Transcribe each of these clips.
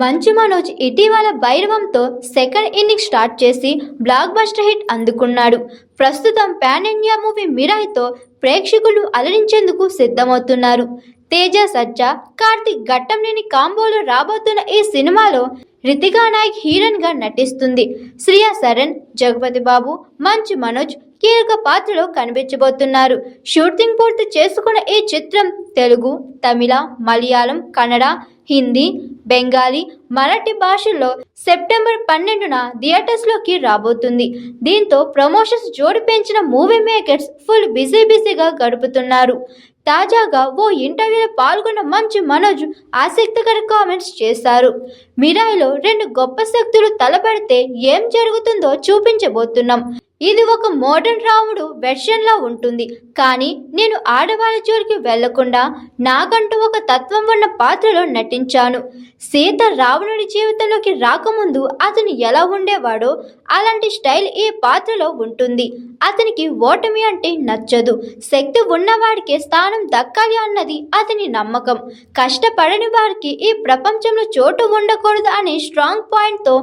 మంచు మనోజ్ ఇటీవల భైరవంతో సెకండ్ ఇన్నింగ్స్ స్టార్ట్ చేసి బ్లాక్ బస్టర్ హిట్ అందుకున్నాడు. ప్రస్తుతం పాన్ ఇండియా మూవీ మిరాయ్తో ప్రేక్షకులు అలరించేందుకు సిద్ధమవుతున్నారు. తేజ సజ్జ కార్తిక్ ఘట్టంలేని కాంబోలో రాబోతున్న ఈ సినిమాలో రితికా నాయక్ హీరోయిన్గా నటిస్తుంది. శ్రియా సరణ్ జగపతి బాబు మంచు మనోజ్ కీలక పాత్రలో కనిపించబోతున్నారు. షూటింగ్ పూర్తి చేసుకున్న ఈ చిత్రం తెలుగు తమిళ మలయాళం కన్నడ హిందీ బెంగాలీ మరాఠీ భాషల్లో సెప్టెంబర్ పన్నెండున థియేటర్స్లోకి రాబోతుంది. దీంతో ప్రమోషన్స్ జోడి పెంచిన మూవీ మేకర్స్ ఫుల్ బిజీ బిజీగా గడుపుతున్నారు. తాజాగా ఓ ఇంటర్వ్యూలో పాల్గొన్న మంచు మనోజ్ ఆసక్తికర కామెంట్స్ చేశారు. మిరాయిలో రెండు గొప్ప శక్తులు తలపడితే ఏం జరుగుతుందో చూపించబోతున్నాం. ఇది ఒక మోడర్న్ రాముడు వెర్షన్లా ఉంటుంది. కానీ నేను ఆడవాళ్ళ జోలికి వెళ్ళకుండా నాకంటూ ఒక తత్వం ఉన్న పాత్రలో నటించాను. సీత రావణుడి జీవితంలోకి రాకముందు అతను ఎలా ఉండేవాడో అలాంటి స్టైల్ ఈ పాత్రలో ఉంటుంది. అతనికి ఓటమి అంటే నచ్చదు. శక్తి ఉన్నవాడికి స్థానం దక్కాలి అన్నది అతని నమ్మకం. కష్టపడని వారికి ఈ ప్రపంచంలో చోటు ఉండకూడదు అనే స్ట్రాంగ్ పాయింట్తో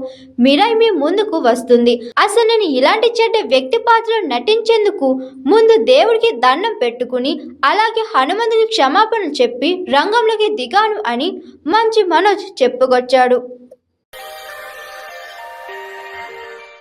మిరాయి మీ ముందుకు వస్తుంది. అసలు నేను ఇలాంటి చెడ్డ వ్యక్తి పాత్రలో నటించేందుకు ముందు దేవుడికి దండం పెట్టుకుని అలాగే హనుమంతుడికి క్షమాపణలు చెప్పి రంగంలోకి దిగాను అని మంచి మనోజ్ చెప్పుకొచ్చాడు.